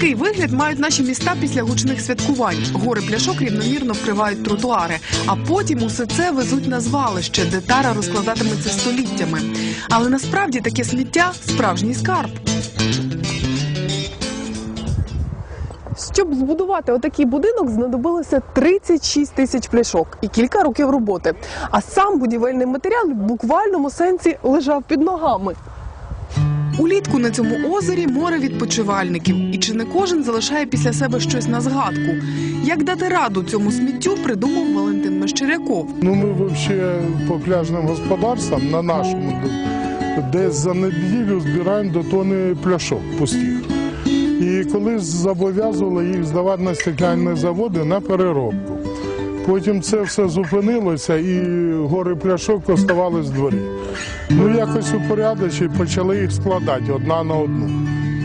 Такий вигляд мають наші міста після гучних святкувань. Гори пляшок рівномірно вкривають тротуари, а потім усе це везуть на звалище, де тара розкладатиметься століттями. Але насправді таке сміття справжній скарб. Щоб збудувати отакий будинок, знадобилося 36 тисяч пляшок і кілька років роботи. А сам будівельний матеріал в буквальному сенсі лежав під ногами. Улітку на цьому озері море відпочивальників, і чи не кожен залишає після себе щось на згадку? Як дати раду цьому сміттю, придумав Валентин Мещеряков. Ну, ми взагалі по пляжним господарствам на нашому десь за неділю збираємо до тони пляшок пустих. І колись зобов'язували їх здавати на стекляні заводи на переробку. Потім це все зупинилося і гори пляшок оставались в дворі. Ну якось упорядочі почали їх складати одна на одну.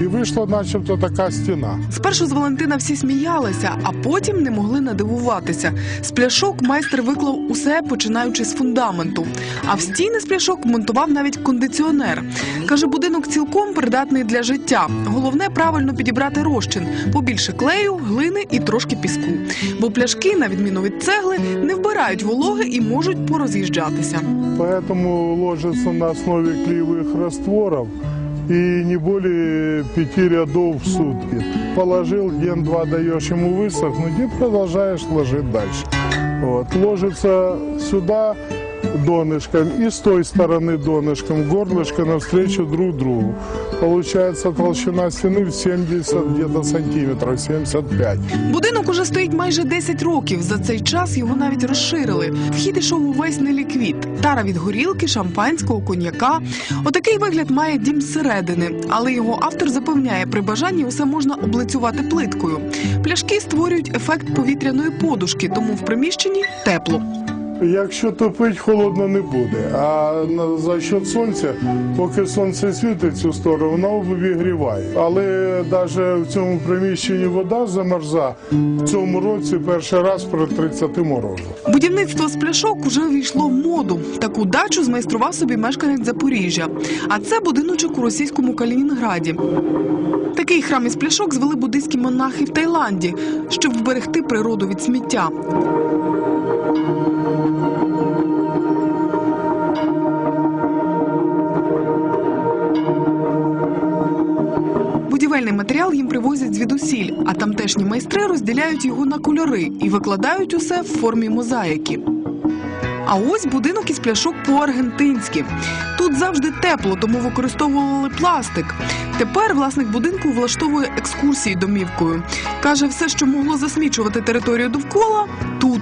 І вийшла начебто така стіна. Спершу з Валентина всі сміялися, а потім не могли надивуватися. З пляшок майстер виклав усе, починаючи з фундаменту. А в стіни з пляшок монтував навіть кондиціонер. Каже, будинок цілком придатний для життя. Головне правильно підібрати розчин, побільше клею, глини і трошки піску. Бо пляшки, на відміну від цегли, не вбирають вологи і можуть пороз'їжджатися. Поэтому ложится на основе клеевых растворов и не более пяти рядов в сутки. Положил, день-два даешь ему высохнуть и продолжаешь ложить дальше. Вот. Ложится сюда донышком и с той стороны донышком, горлышко навстречу друг другу. Получается толщина стены в 70 где-то сантиметров, 75. Будинок уже стоїть майже 10 років. За цей час його навіть розширили. Вхід ішов увесь неліквід. Тара від горілки, шампанського, коньяка. Отакий вигляд має дім зсередини. Але його автор запевняє, при бажанні усе можна облицювати плиткою. Пляшки створюють ефект повітряної подушки, тому в приміщенні тепло. Якщо топить, холодно не буде. А за счет сонця, поки сонце світить цю сторону, воно обігріває. Але навіть в цьому приміщенні вода замерза в цьому році перший раз при 30 морозу. Будівництво з пляшок уже ввійшло в моду. Таку дачу змайстрував собі мешканець Запоріжжя. А це будиночок у російському Калінінграді. Такий храм із пляшок звели буддийські монахи в Таїланді, щоб вберегти природу від сміття. Матеріал їм привозять звідусіль, а тамтешні майстри розділяють його на кольори і викладають усе в формі мозаїки. А ось будинок із пляшок по-аргентинськи. Тут завжди тепло, тому використовували пластик. Тепер власник будинку влаштовує екскурсії домівкою. Каже, все, що могло засмічувати територію довкола, тут.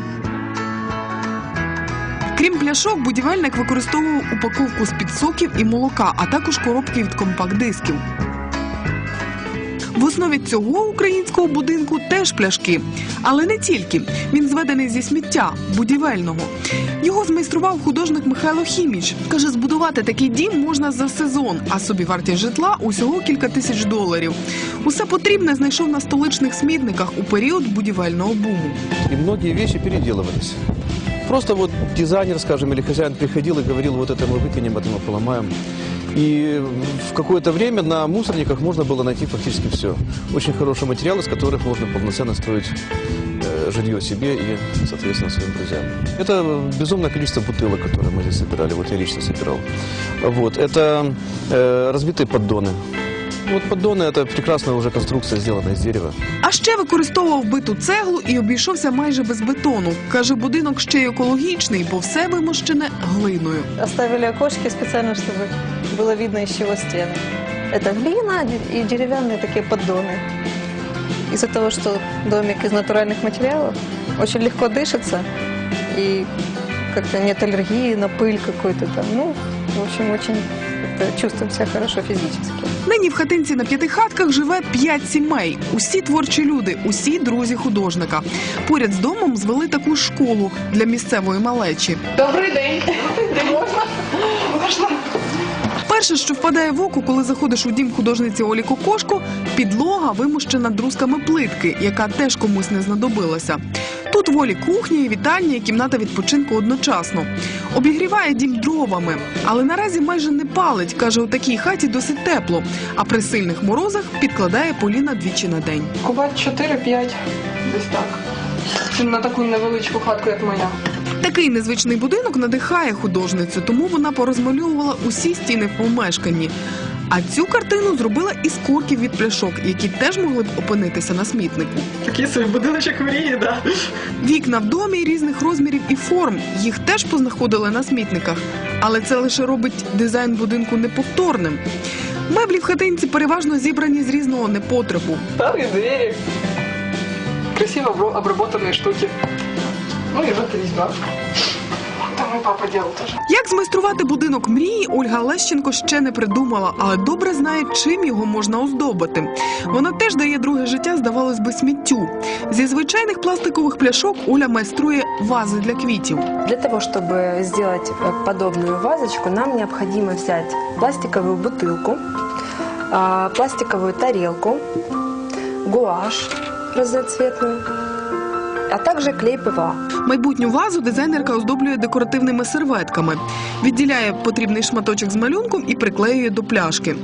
Крім пляшок, будівельник використовував упаковку з-під соків і молока, а також коробки від компакт-дисків. В основі цього українського будинку теж пляшки, але не тільки. Він зведений зі сміття будівельного. Його змайстрував художник Михайло Хіміч. Каже, збудувати такий дім можна за сезон, а собі вартість житла усього кілька тисяч доларів. Усе потрібне знайшов на столичних смітниках у період будівельного буму. И многие вещи переделывались. Просто вот дизайнер, скажем, или хозяин приходил и говорил, вот это мы выкинем, это мы поломаем. И в какое-то время на мусорниках можно было найти фактически все. Очень хорошие материалы, из которых можно полноценно строить э, жилье себе и, соответственно, своим друзьям. Это безумное количество бутылок, которые мы здесь собирали. Вот я лично собирал. Вот. Это э, разбитые поддоны. Вот поддоны – это прекрасная уже конструкция, сделанная из дерева. А ще використовував биту цеглу і обійшовся майже без бетону. Каже, будинок ще й екологічний, бо все вимощене глиною. Оставили окошки специально, чтобы было видно, из чего стены. Это глина и деревянные такие поддоны. Из-за того, что домик из натуральных материалов, очень легко дышится и как-то нет аллергии на пыль какой-то там. Ну, в общем, очень как-то чувствуем себя хорошо физически. Нині в хатинці на п'яти хатках живе п'ять сімей. Усі творчі люди, усі друзі художника. Поряд з домом звели таку школу для місцевої малечі. Добрий день. Можна? Можна. Перше, що впадає в око, коли заходиш у дім художниці Олі Кокошко, підлога вимощена друзками плитки, яка теж комусь не знадобилася. Тут волі кухня і вітальня, і кімната відпочинку одночасно. Обігріває дім дровами, але наразі майже не палить. каже, у такій хаті досить тепло. А при сильних морозах підкладає поліна двічі на день. Кубат 4-5, десь так. На таку невеличку хатку, як моя. Такий незвичний будинок надихає художницю, тому вона порозмальовувала усі стіни в помешканні. А цю картину зробила із корків від пляшок, які теж могли б опинитися на смітнику. Такий собі будиночок мрії, да. Вікна в домі різних розмірів і форм. Їх теж познаходили на смітниках, але це лише робить дизайн будинку неповторним. Меблі в хатинці переважно зібрані з різного непотребу. Старые двери. Красиво обработанные штуки. Ну и вот резьба. Там мой папа делал тоже. Як змайструвати будинок мрії, Ольга Лещенко ще не придумала, але добре знає, чим його можна оздобити. Вона теж дає друге життя, здавалось би, сміттю. Зі звичайних пластикових пляшок Оля майструє вази для квітів. Для того, чтобы сделать э, подобную вазочку, нам необходимо взять пластиковую бутылку, а, пластиковую тарелку, гуашь разноцветную, а также клей ПВА. Майбутню вазу дизайнерка оздоблює декоративними серветками, відділяє потрібний шматочок з малюнком і приклеює до пляшки.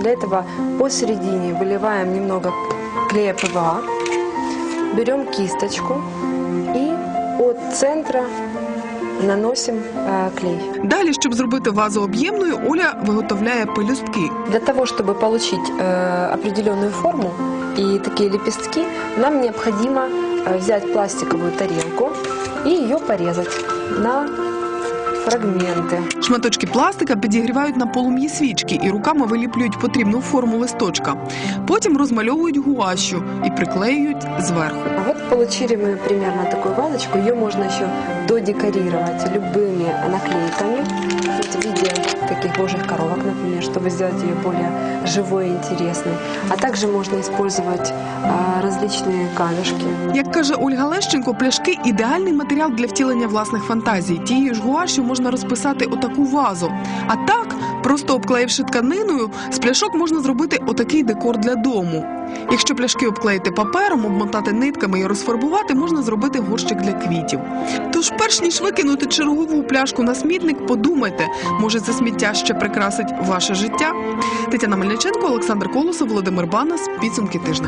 Для этого посередине выливаем немного клея ПВА, берем кисточку и от центра наносим э, клей. Далі, щоб зробити вазу об'ємною, Оля виготовляє пелюстки. Для того, чтобы получить э, определенную форму и такие лепестки, нам необходимо э, взять пластиковую тарелку и ее порезать на фрагменты. Шматочки пластика підігрівають на полум'ї свічки і руками виліплюють потрібну форму листочка. Потім розмальовують гуашю і приклеюють зверху. А Вот получили мы примерно такую вазочку. Ее можно еще додекорировать любыми наклейками вот в виде таких божьих коровок, например, чтобы сделать ее более живой и интересной. А также можно использовать а, различные камешки. Як каже Ольга Лещенко, пляшки ідеальний матеріал для втілення власних фантазій. Тією ж гуашю можна розписати отаку вазу. А так, просто обклеївши тканиною, з пляшок можна зробити отакий декор для дому. Якщо пляшки обклеїти папером, обмотати нитками і розфарбувати, можна зробити горщик для квітів. Тож, перш ніж викинути чергову пляшку на смітник, подумайте, може це сміття ще прикрасить ваше життя. Тетяна Мельниченко, Олександр Колосов, Володимир Банас. Підсумки тижня.